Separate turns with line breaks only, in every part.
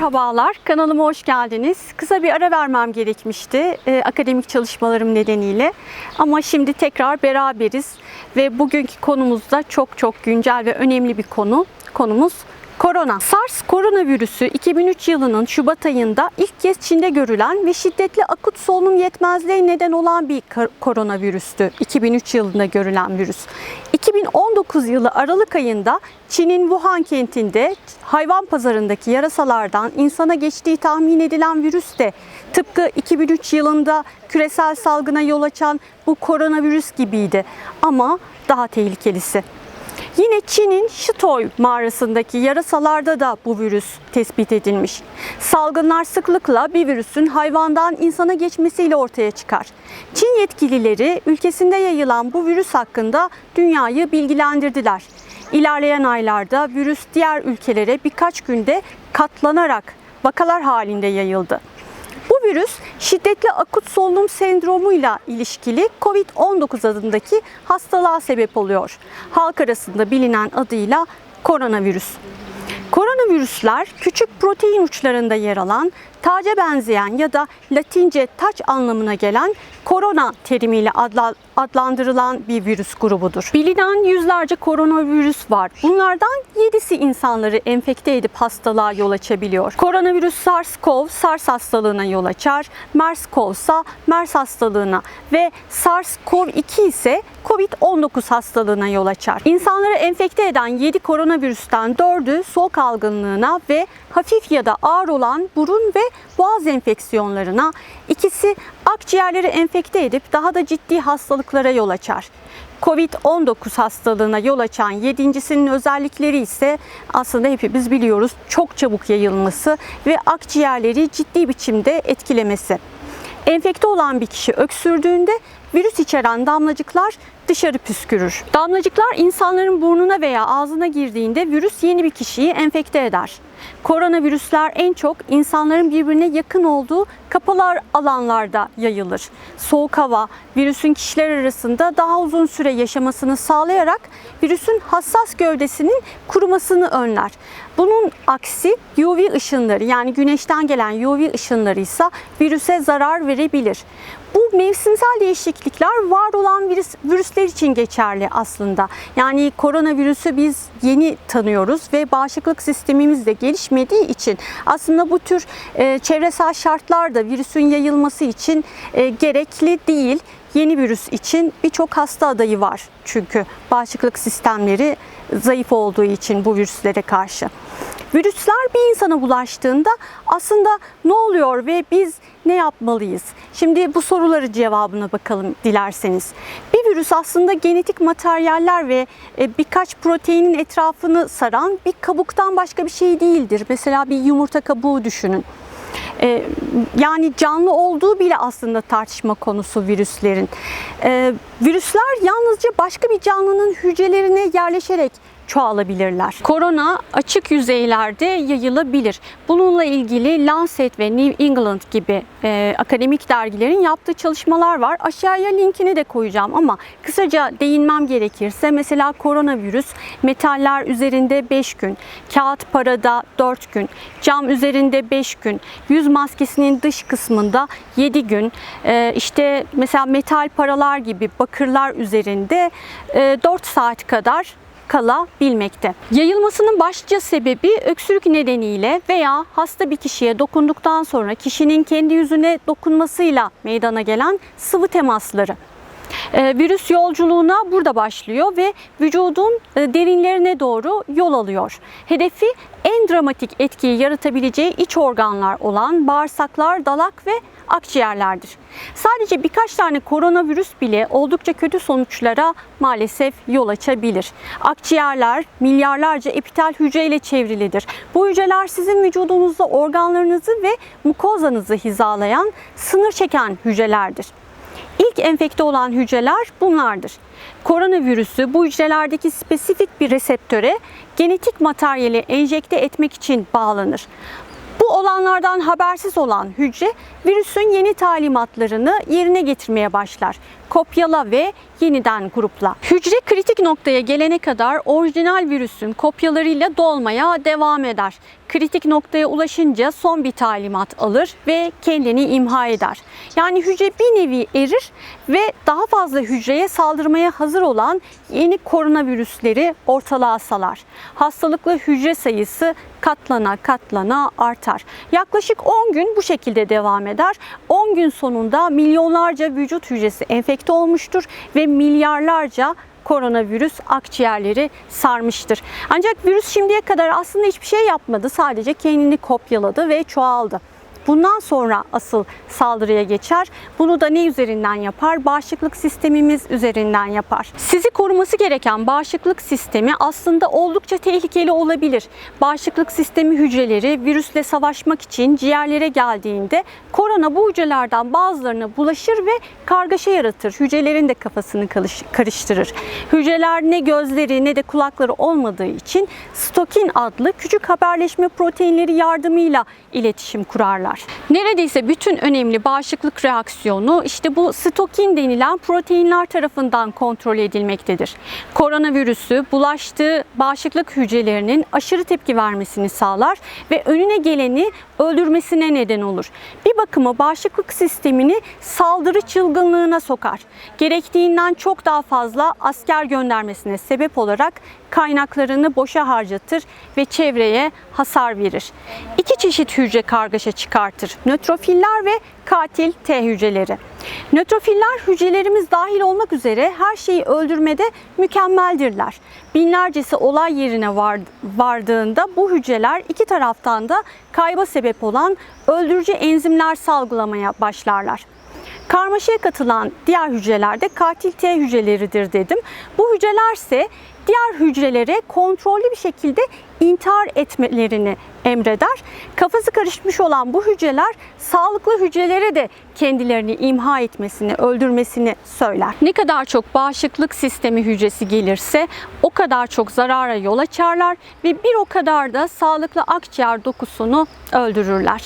Merhabalar, kanalıma hoş geldiniz. Kısa bir ara vermem gerekmişti e, akademik çalışmalarım nedeniyle. Ama şimdi tekrar beraberiz ve bugünkü konumuz da çok çok güncel ve önemli bir konu. Konumuz korona. SARS koronavirüsü 2003 yılının Şubat ayında ilk kez Çin'de görülen ve şiddetli akut solunum yetmezliği neden olan bir koronavirüstü. 2003 yılında görülen virüs. 2019 yılı Aralık ayında Çin'in Wuhan kentinde hayvan pazarındaki yarasalardan insana geçtiği tahmin edilen virüs de tıpkı 2003 yılında küresel salgına yol açan bu koronavirüs gibiydi ama daha tehlikelisi. Yine Çin'in Şitoy mağarasındaki yarasalarda da bu virüs tespit edilmiş. Salgınlar sıklıkla bir virüsün hayvandan insana geçmesiyle ortaya çıkar. Çin yetkilileri ülkesinde yayılan bu virüs hakkında dünyayı bilgilendirdiler. İlerleyen aylarda virüs diğer ülkelere birkaç günde katlanarak vakalar halinde yayıldı. Virüs şiddetli akut solunum sendromuyla ilişkili COVID-19 adındaki hastalığa sebep oluyor. Halk arasında bilinen adıyla koronavirüs. Koronavirüsler küçük protein uçlarında yer alan, taca benzeyen ya da Latince taç anlamına gelen korona terimiyle adla- adlandırılan bir virüs grubudur. Bilinen yüzlerce koronavirüs var. Bunlardan 7'si insanları enfekte edip hastalığa yol açabiliyor. Koronavirüs SARS-CoV, SARS hastalığına yol açar. MERS-CoV ise MERS hastalığına ve SARS-CoV-2 ise COVID-19 hastalığına yol açar. İnsanları enfekte eden 7 koronavirüsten 4'ü soğuk algınlığına ve hafif ya da ağır olan burun ve boğaz enfeksiyonlarına, ikisi akciğerleri enfekte edip daha da ciddi hastalıklara yol açar. Covid-19 hastalığına yol açan yedincisinin özellikleri ise aslında hepimiz biliyoruz çok çabuk yayılması ve akciğerleri ciddi biçimde etkilemesi. Enfekte olan bir kişi öksürdüğünde virüs içeren damlacıklar dışarı püskürür. Damlacıklar insanların burnuna veya ağzına girdiğinde virüs yeni bir kişiyi enfekte eder. Koronavirüsler en çok insanların birbirine yakın olduğu kapalı alanlarda yayılır. Soğuk hava virüsün kişiler arasında daha uzun süre yaşamasını sağlayarak virüsün hassas gövdesinin kurumasını önler. Bunun aksi UV ışınları yani güneşten gelen UV ışınları ise virüse zarar verebilir. Bu mevsimsel değişiklikler var olan virüs, virüsler için geçerli aslında. Yani koronavirüsü biz yeni tanıyoruz ve bağışıklık sistemimiz de gelişmediği için aslında bu tür e, çevresel şartlar da virüsün yayılması için e, gerekli değil. Yeni virüs için birçok hasta adayı var çünkü bağışıklık sistemleri zayıf olduğu için bu virüslere karşı. Virüsler bir insana bulaştığında aslında ne oluyor ve biz ne yapmalıyız? Şimdi bu soruları cevabına bakalım dilerseniz. Bir virüs aslında genetik materyaller ve e, birkaç proteinin etrafını saran bir kabuktan başka bir şey değildir. Mesela bir yumurta kabuğu düşünün. Ee, yani canlı olduğu bile aslında tartışma konusu virüslerin. Ee, virüsler yalnızca başka bir canlının hücrelerine yerleşerek çoğalabilirler. Korona açık yüzeylerde yayılabilir. Bununla ilgili Lancet ve New England gibi e, akademik dergilerin yaptığı çalışmalar var. Aşağıya linkini de koyacağım ama kısaca değinmem gerekirse mesela koronavirüs metaller üzerinde 5 gün, kağıt parada 4 gün, cam üzerinde 5 gün, yüz maskesinin dış kısmında 7 gün, e, işte mesela metal paralar gibi bakırlar üzerinde e, 4 saat kadar kalabilmekte. Yayılmasının başlıca sebebi öksürük nedeniyle veya hasta bir kişiye dokunduktan sonra kişinin kendi yüzüne dokunmasıyla meydana gelen sıvı temasları. Ee, virüs yolculuğuna burada başlıyor ve vücudun e, derinlerine doğru yol alıyor. Hedefi en dramatik etkiyi yaratabileceği iç organlar olan bağırsaklar, dalak ve akciğerlerdir. Sadece birkaç tane koronavirüs bile oldukça kötü sonuçlara maalesef yol açabilir. Akciğerler milyarlarca epitel hücreyle çevrilidir. Bu hücreler sizin vücudunuzda organlarınızı ve mukozanızı hizalayan, sınır çeken hücrelerdir. Enfekte olan hücreler bunlardır. Koronavirüsü bu hücrelerdeki spesifik bir reseptöre genetik materyali enjekte etmek için bağlanır. Bu olanlardan habersiz olan hücre virüsün yeni talimatlarını yerine getirmeye başlar. Kopyala ve yeniden grupla. Hücre kritik noktaya gelene kadar orijinal virüsün kopyalarıyla dolmaya devam eder. Kritik noktaya ulaşınca son bir talimat alır ve kendini imha eder. Yani hücre bir nevi erir ve daha fazla hücreye saldırmaya hazır olan yeni koronavirüsleri ortalığa salar. Hastalıklı hücre sayısı katlana katlana artar. Yaklaşık 10 gün bu şekilde devam eder. 10 gün sonunda milyonlarca vücut hücresi enfekte olmuştur ve milyarlarca koronavirüs akciğerleri sarmıştır. Ancak virüs şimdiye kadar aslında hiçbir şey yapmadı. Sadece kendini kopyaladı ve çoğaldı. Bundan sonra asıl saldırıya geçer. Bunu da ne üzerinden yapar? Bağışıklık sistemimiz üzerinden yapar. Sizi koruması gereken bağışıklık sistemi aslında oldukça tehlikeli olabilir. Bağışıklık sistemi hücreleri virüsle savaşmak için ciğerlere geldiğinde korona bu hücrelerden bazılarına bulaşır ve kargaşa yaratır. Hücrelerin de kafasını karıştırır. Hücreler ne gözleri ne de kulakları olmadığı için stokin adlı küçük haberleşme proteinleri yardımıyla iletişim kurarlar. Neredeyse bütün önemli bağışıklık reaksiyonu işte bu stokin denilen proteinler tarafından kontrol edilmektedir. Koronavirüsü bulaştığı bağışıklık hücrelerinin aşırı tepki vermesini sağlar ve önüne geleni öldürmesine neden olur. Bir bakıma bağışıklık sistemini saldırı çılgınlığına sokar. Gerektiğinden çok daha fazla asker göndermesine sebep olarak kaynaklarını boşa harcatır ve çevreye hasar verir. İki çeşit hücre kargaşa çıkartır. Nötrofiller ve katil T hücreleri. Nötrofiller hücrelerimiz dahil olmak üzere her şeyi öldürmede mükemmeldirler. Binlercesi olay yerine vardığında bu hücreler iki taraftan da kayba sebep olan öldürücü enzimler salgılamaya başlarlar. Karmaşaya katılan diğer hücreler de katil T hücreleridir dedim. Bu hücrelerse diğer hücrelere kontrollü bir şekilde intihar etmelerini emreder. Kafası karışmış olan bu hücreler sağlıklı hücrelere de kendilerini imha etmesini, öldürmesini söyler. Ne kadar çok bağışıklık sistemi hücresi gelirse o kadar çok zarara yol açarlar ve bir o kadar da sağlıklı akciğer dokusunu öldürürler.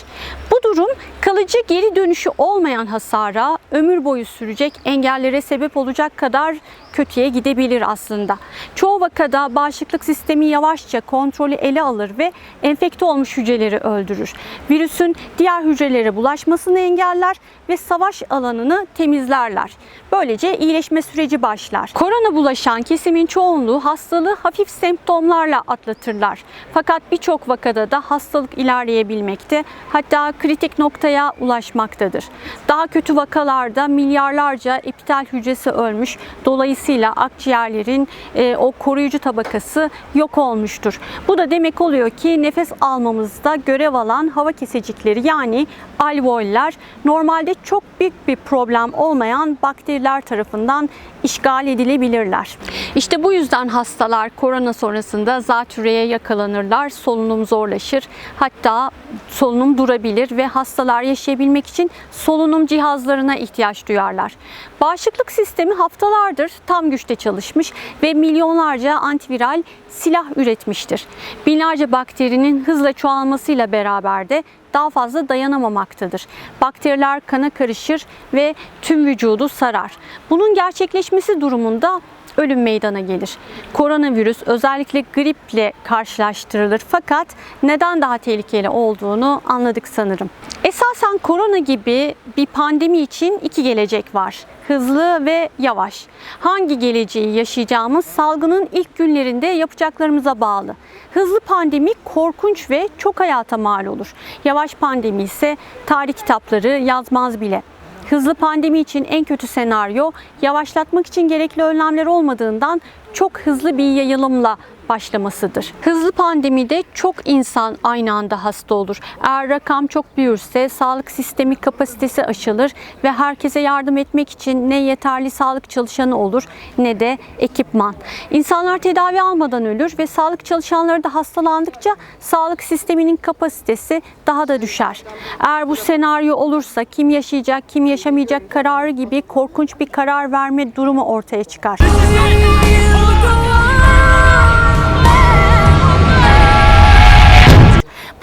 Bu durum kalıcı geri dönüşü olmayan hasara, ömür boyu sürecek engellere sebep olacak kadar kötüye gidebilir aslında. Çoğu vakada bağışıklık sistemi yavaşça kontrolü ele alır ve enfekte olmuş hücreleri öldürür. Virüsün diğer hücrelere bulaşmasını engeller ve savaş alanını temizlerler. Böylece iyileşme süreci başlar. Korona bulaşan kesimin çoğunluğu hastalığı hafif semptomlarla atlatırlar. Fakat birçok vakada da hastalık ilerleyebilmekte, hatta kritik noktaya ulaşmaktadır. Daha kötü vakalarda milyarlarca epitel hücresi ölmüş, dolayısıyla akciğerlerin e, o koruyucu tabakası yok olmuştur. Bu da demek oluyor ki nefes almamızda görev alan hava kesecikleri yani alveoller normalde çok büyük bir problem olmayan bakteriler tarafından işgal edilebilirler. İşte bu yüzden hastalar korona sonrasında zatürreye yakalanırlar, solunum zorlaşır. Hatta solunum durabilir ve hastalar yaşayabilmek için solunum cihazlarına ihtiyaç duyarlar. Bağışıklık sistemi haftalardır tam güçte çalışmış ve milyonlarca antiviral silah üretmiştir. Binlerce bakterinin hızla çoğalmasıyla beraber de daha fazla dayanamamaktadır. Bakteriler kana karışır ve tüm vücudu sarar. Bunun gerçekleşmesi durumunda ölüm meydana gelir. Koronavirüs özellikle griple karşılaştırılır fakat neden daha tehlikeli olduğunu anladık sanırım. Esasen korona gibi bir pandemi için iki gelecek var. Hızlı ve yavaş. Hangi geleceği yaşayacağımız salgının ilk günlerinde yapacaklarımıza bağlı. Hızlı pandemi korkunç ve çok hayata mal olur. Yavaş pandemi ise tarih kitapları yazmaz bile. Hızlı pandemi için en kötü senaryo yavaşlatmak için gerekli önlemler olmadığından çok hızlı bir yayılımla başlamasıdır. Hızlı pandemide çok insan aynı anda hasta olur. Eğer rakam çok büyürse sağlık sistemi kapasitesi aşılır ve herkese yardım etmek için ne yeterli sağlık çalışanı olur ne de ekipman. İnsanlar tedavi almadan ölür ve sağlık çalışanları da hastalandıkça sağlık sisteminin kapasitesi daha da düşer. Eğer bu senaryo olursa kim yaşayacak, kim yaşamayacak kararı gibi korkunç bir karar verme durumu ortaya çıkar.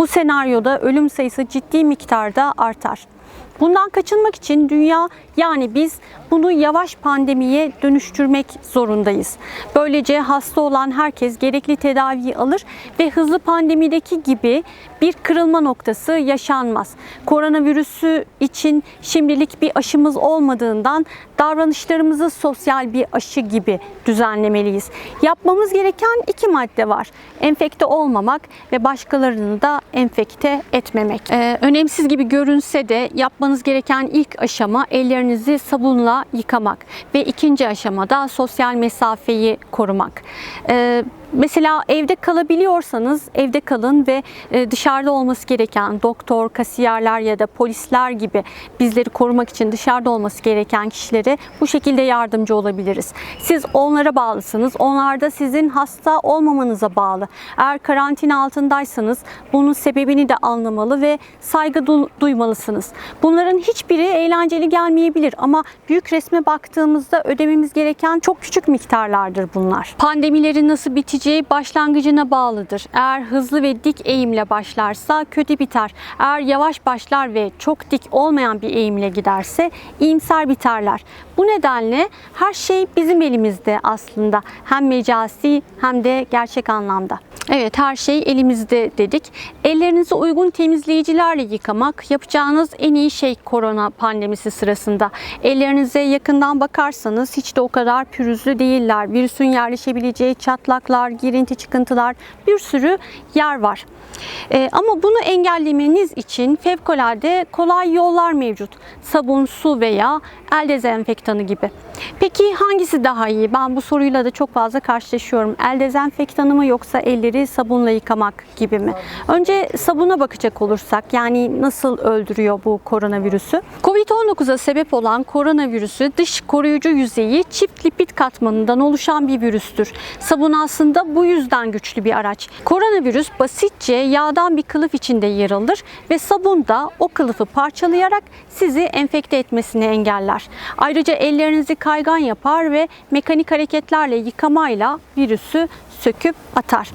Bu senaryoda ölüm sayısı ciddi miktarda artar. Bundan kaçınmak için dünya yani biz bunu yavaş pandemiye dönüştürmek zorundayız. Böylece hasta olan herkes gerekli tedaviyi alır ve hızlı pandemideki gibi bir kırılma noktası yaşanmaz. Koronavirüsü için şimdilik bir aşımız olmadığından davranışlarımızı sosyal bir aşı gibi düzenlemeliyiz. Yapmamız gereken iki madde var. Enfekte olmamak ve başkalarını da enfekte etmemek. Ee, önemsiz gibi görünse de yapmanız gereken ilk aşama ellerinizi sabunla yıkamak ve ikinci aşamada sosyal mesafeyi korumak. Ee, Mesela evde kalabiliyorsanız evde kalın ve e, dışarıda olması gereken doktor, kasiyerler ya da polisler gibi bizleri korumak için dışarıda olması gereken kişilere bu şekilde yardımcı olabiliriz. Siz onlara bağlısınız. Onlar da sizin hasta olmamanıza bağlı. Eğer karantina altındaysanız bunun sebebini de anlamalı ve saygı du- duymalısınız. Bunların hiçbiri eğlenceli gelmeyebilir ama büyük resme baktığımızda ödememiz gereken çok küçük miktarlardır bunlar. Pandemilerin nasıl biteceği başlangıcına bağlıdır. Eğer hızlı ve dik eğimle başlarsa kötü biter. Eğer yavaş başlar ve çok dik olmayan bir eğimle giderse iyimser biterler. Bu nedenle her şey bizim elimizde aslında. Hem mecazi hem de gerçek anlamda. Evet her şey elimizde dedik. Ellerinizi uygun temizleyicilerle yıkamak yapacağınız en iyi şey korona pandemisi sırasında. Ellerinize yakından bakarsanız hiç de o kadar pürüzlü değiller. Virüsün yerleşebileceği çatlaklar, girinti çıkıntılar bir sürü yer var. Ee, ama bunu engellemeniz için fevkalade kolay yollar mevcut. Sabun, su veya el dezenfektanı gibi. Peki hangisi daha iyi? Ben bu soruyla da çok fazla karşılaşıyorum. El dezenfektanı mı yoksa elleri sabunla yıkamak gibi mi? Önce sabuna bakacak olursak yani nasıl öldürüyor bu koronavirüsü? Covid-19'a sebep olan koronavirüsü dış koruyucu yüzeyi çift lipid katmanından oluşan bir virüstür. Sabun aslında bu yüzden güçlü bir araç. Koronavirüs basitçe yağdan bir kılıf içinde yer alır ve sabun da o kılıfı parçalayarak sizi enfekte etmesini engeller. Ayrıca ellerinizi kaygan yapar ve mekanik hareketlerle yıkamayla virüsü söküp atar.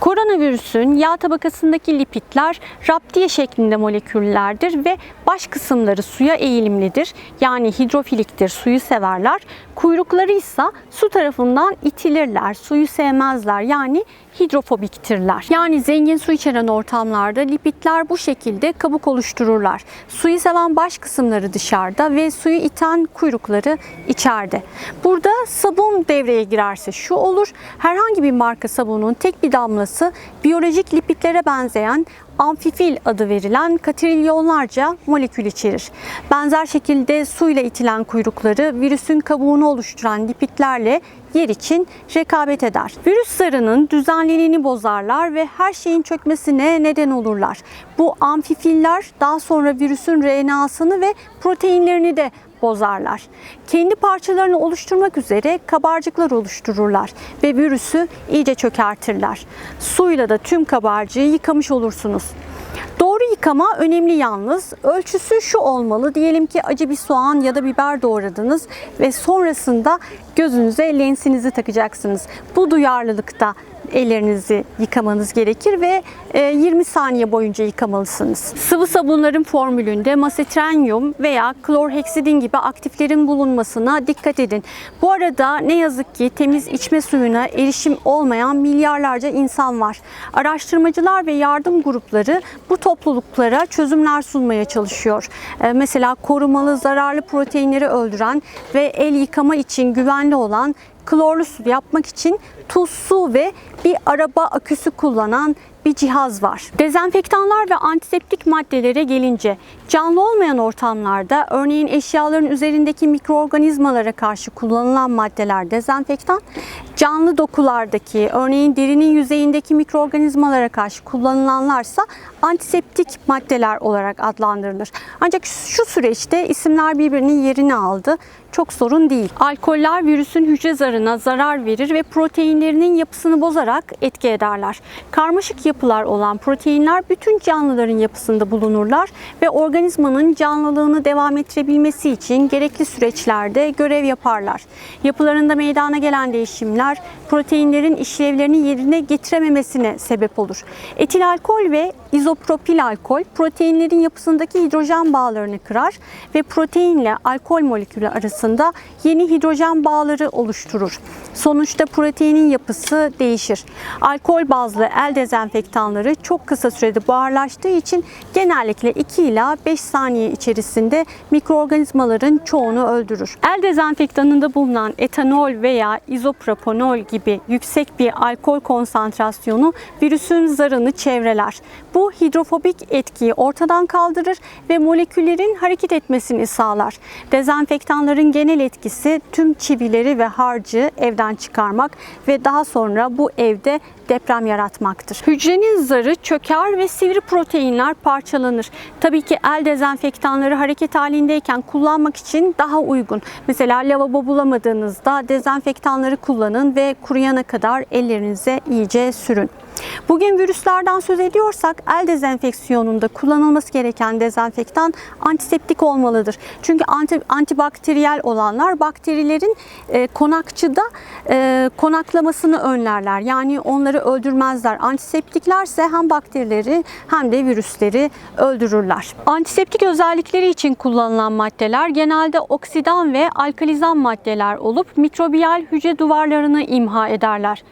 Koronavirüsün yağ tabakasındaki lipidler raptiye şeklinde moleküllerdir ve baş kısımları suya eğilimlidir. Yani hidrofiliktir, suyu severler. Kuyrukları ise su tarafından itilirler, suyu sevmezler. Yani hidrofobiktirler. Yani zengin su içeren ortamlarda lipidler bu şekilde kabuk oluştururlar. Suyu seven baş kısımları dışarıda ve suyu iten kuyrukları içeride. Burada sabun devreye girerse şu olur. Herhangi bir marka sabunun tek bir damlası biyolojik lipidlere benzeyen amfifil adı verilen katrilyonlarca molekül içerir. Benzer şekilde suyla itilen kuyrukları virüsün kabuğunu oluşturan lipidlerle yer için rekabet eder. Virüs zarının düzenliliğini bozarlar ve her şeyin çökmesine neden olurlar. Bu amfifiller daha sonra virüsün RNA'sını ve proteinlerini de bozarlar. Kendi parçalarını oluşturmak üzere kabarcıklar oluştururlar ve virüsü iyice çökertirler. Suyla da tüm kabarcığı yıkamış olursunuz. Doğru yıkama önemli yalnız. Ölçüsü şu olmalı. Diyelim ki acı bir soğan ya da biber doğradınız ve sonrasında gözünüze lensinizi takacaksınız. Bu duyarlılıkta ellerinizi yıkamanız gerekir ve e, 20 saniye boyunca yıkamalısınız. Sıvı sabunların formülünde masetrenyum veya klorheksidin gibi aktiflerin bulunmasına dikkat edin. Bu arada ne yazık ki temiz içme suyuna erişim olmayan milyarlarca insan var. Araştırmacılar ve yardım grupları bu topluluklara çözümler sunmaya çalışıyor. E, Mesela korumalı zararlı proteinleri öldüren ve el yıkama için güvenli olan klorlu su yapmak için tuz su ve bir araba aküsü kullanan bir cihaz var. Dezenfektanlar ve antiseptik maddelere gelince canlı olmayan ortamlarda örneğin eşyaların üzerindeki mikroorganizmalara karşı kullanılan maddeler dezenfektan, canlı dokulardaki örneğin derinin yüzeyindeki mikroorganizmalara karşı kullanılanlarsa antiseptik maddeler olarak adlandırılır. Ancak şu süreçte isimler birbirinin yerini aldı. Çok sorun değil. Alkoller virüsün hücre zarına zarar verir ve proteinlerinin yapısını bozarak etki ederler. Karmaşık yapı yapılar olan proteinler bütün canlıların yapısında bulunurlar ve organizmanın canlılığını devam ettirebilmesi için gerekli süreçlerde görev yaparlar. Yapılarında meydana gelen değişimler proteinlerin işlevlerini yerine getirememesine sebep olur. Etil alkol ve izopropil alkol proteinlerin yapısındaki hidrojen bağlarını kırar ve proteinle alkol molekülü arasında yeni hidrojen bağları oluşturur. Sonuçta proteinin yapısı değişir. Alkol bazlı el dezenfektanları çok kısa sürede buharlaştığı için genellikle 2 ila 5 saniye içerisinde mikroorganizmaların çoğunu öldürür. El dezenfektanında bulunan etanol veya izopropanol gibi yüksek bir alkol konsantrasyonu virüsün zarını çevreler. Bu hidrofobik etkiyi ortadan kaldırır ve moleküllerin hareket etmesini sağlar. Dezenfektanların genel etkisi tüm çivileri ve harcı evden çıkarmak ve daha sonra bu evde deprem yaratmaktır. Hücrenin zarı çöker ve sivri proteinler parçalanır. Tabii ki el dezenfektanları hareket halindeyken kullanmak için daha uygun. Mesela lavabo bulamadığınızda dezenfektanları kullanın ve kuruyana kadar ellerinize iyice sürün. Bugün virüslerden söz ediyorsak el dezenfeksiyonunda kullanılması gereken dezenfektan antiseptik olmalıdır. Çünkü anti, antibakteriyel olanlar bakterilerin e, konakçıda e, konaklamasını önlerler. Yani onları öldürmezler. Antiseptiklerse hem bakterileri hem de virüsleri öldürürler. Antiseptik özellikleri için kullanılan maddeler genelde oksidan ve alkalizan maddeler olup mikrobiyal hücre duvarlarını imha ederler.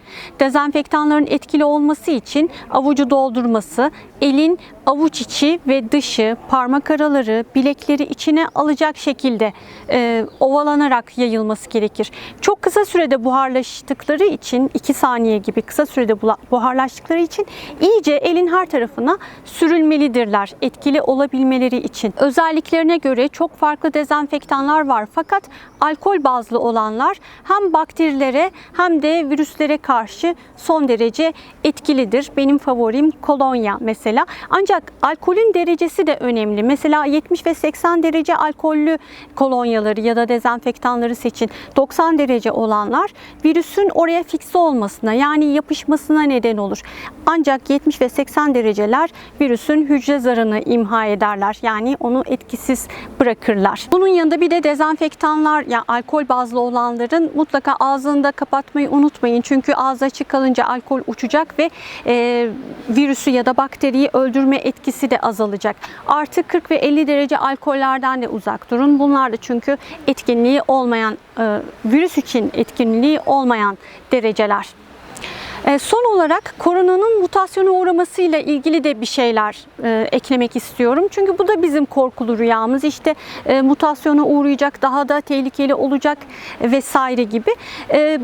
Dezenfektanların etkili olması için avucu doldurması, elin avuç içi ve dışı, parmak araları, bilekleri içine alacak şekilde e, ovalanarak yayılması gerekir. Çok kısa sürede buharlaştıkları için 2 saniye gibi kısa sürede buharlaştıkları için iyice elin her tarafına sürülmelidirler etkili olabilmeleri için. Özelliklerine göre çok farklı dezenfektanlar var fakat alkol bazlı olanlar hem bakterilere hem de virüslere karşı son derece etkilidir. Benim favorim kolonya mesela. Ancak alkolün derecesi de önemli. Mesela 70 ve 80 derece alkollü kolonyaları ya da dezenfektanları seçin. 90 derece olanlar virüsün oraya fikse olmasına yani yapışmasına neden olur. Ancak 70 ve 80 dereceler virüsün hücre zarını imha ederler. Yani onu etkisiz bırakırlar. Bunun yanında bir de dezenfektanlar yani alkol bazlı olanların mutlaka ağzını da kapatmayı unutmayın. Çünkü ağzı açık kalınca alkol uçacak ve e, virüsü ya da bakteriyi öldürme etkisi de azalacak. Artı 40 ve 50 derece alkollerden de uzak durun. Bunlar da çünkü etkinliği olmayan, e, virüs için etkinliği olmayan dereceler. E, Son olarak koronanın mutasyona uğramasıyla ilgili de bir şeyler e, eklemek istiyorum. Çünkü bu da bizim korkulu rüyamız. İşte e, mutasyona uğrayacak, daha da tehlikeli olacak vesaire gibi. E,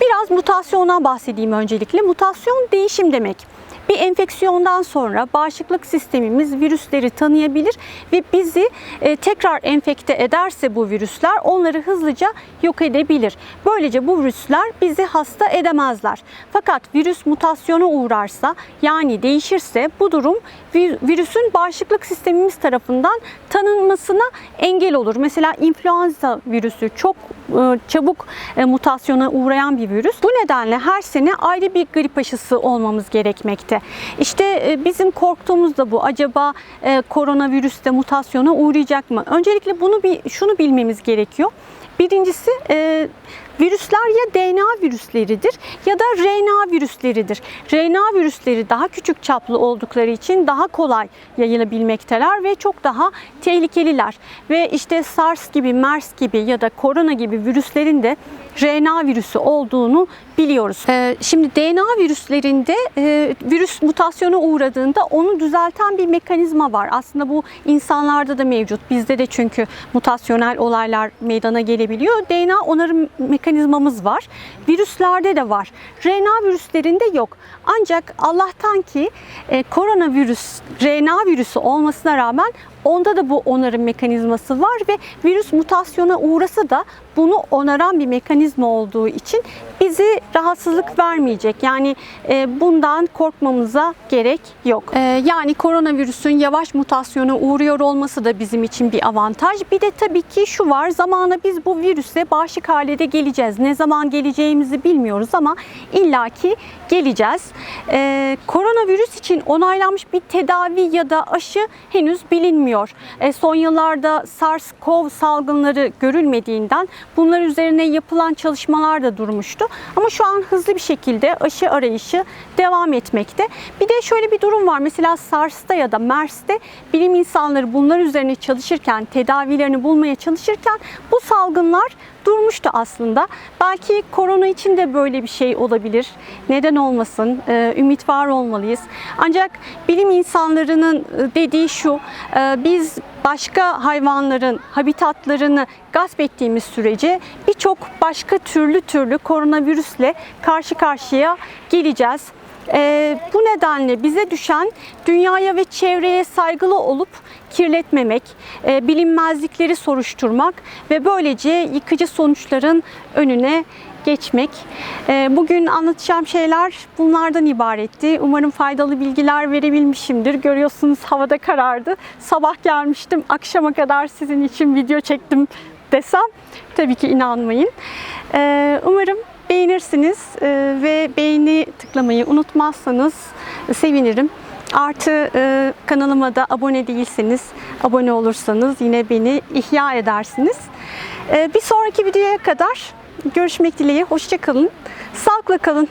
biraz mutasyondan bahsedeyim öncelikle. Mutasyon değişim demek. Bir enfeksiyondan sonra bağışıklık sistemimiz virüsleri tanıyabilir ve bizi e, tekrar enfekte ederse bu virüsler onları hızlıca yok edebilir. Böylece bu virüsler bizi hasta edemezler. Fakat virüs mutasyona uğrarsa yani değişirse bu durum vir- virüsün bağışıklık sistemimiz tarafından tanınmasına engel olur. Mesela influenza virüsü çok e, çabuk e, mutasyona uğrayan bir virüs. Bu nedenle her sene ayrı bir grip aşısı olmamız gerekmekte. İşte e, bizim korktuğumuz da bu. Acaba e, koronavirüs de mutasyona uğrayacak mı? Öncelikle bunu bir şunu bilmemiz gerekiyor. Birincisi e, virüsler ya DNA virüsleridir ya da RNA virüsleridir. RNA virüsleri daha küçük çaplı oldukları için daha kolay yayılabilmekteler ve çok daha tehlikeliler. Ve işte SARS gibi, MERS gibi ya da korona gibi virüslerin de RNA virüsü olduğunu biliyoruz. Ee, şimdi DNA virüslerinde e, virüs mutasyona uğradığında onu düzelten bir mekanizma var. Aslında bu insanlarda da mevcut. Bizde de çünkü mutasyonel olaylar meydana gelebiliyor. DNA onarım mekanizmamız var. Virüslerde de var. RNA virüslerinde yok. Ancak Allah'tan ki e, koronavirüs RNA virüsü olmasına rağmen Onda da bu onarım mekanizması var ve virüs mutasyona uğrasa da bunu onaran bir mekanizma olduğu için bizi rahatsızlık vermeyecek. Yani e, bundan korkmamıza gerek yok. E, yani koronavirüsün yavaş mutasyona uğruyor olması da bizim için bir avantaj. Bir de tabii ki şu var, zamana biz bu virüse bağışık hale geleceğiz. Ne zaman geleceğimizi bilmiyoruz ama illaki geleceğiz. E, koronavirüs için onaylanmış bir tedavi ya da aşı henüz bilinmiyor. E, son yıllarda SARS-CoV salgınları görülmediğinden bunlar üzerine yapılan çalışmalar da durmuştu. Ama şu an hızlı bir şekilde aşı arayışı devam etmekte. Bir de şöyle bir durum var. Mesela SARS'ta ya da MERS'te bilim insanları bunlar üzerine çalışırken, tedavilerini bulmaya çalışırken bu salgınlar durmuştu aslında. Belki korona için de böyle bir şey olabilir. Neden olmasın? Ee, ümit var olmalıyız. Ancak bilim insanlarının e, dediği şu, e, biz başka hayvanların habitatlarını gasp ettiğimiz sürece birçok başka türlü türlü koronavirüsle karşı karşıya geleceğiz. Ee, bu nedenle bize düşen dünyaya ve çevreye saygılı olup kirletmemek, e, bilinmezlikleri soruşturmak ve böylece yıkıcı sonuçların önüne geçmek. Ee, bugün anlatacağım şeyler bunlardan ibaretti. Umarım faydalı bilgiler verebilmişimdir. Görüyorsunuz havada karardı. Sabah gelmiştim, akşama kadar sizin için video çektim desem tabii ki inanmayın. Ee, umarım beğenirsiniz e, ve beğeni tıklamayı unutmazsanız sevinirim. Artı e, kanalıma da abone değilseniz, abone olursanız yine beni ihya edersiniz. E, bir sonraki videoya kadar görüşmek dileğiyle. Hoşçakalın. Sağlıkla kalın.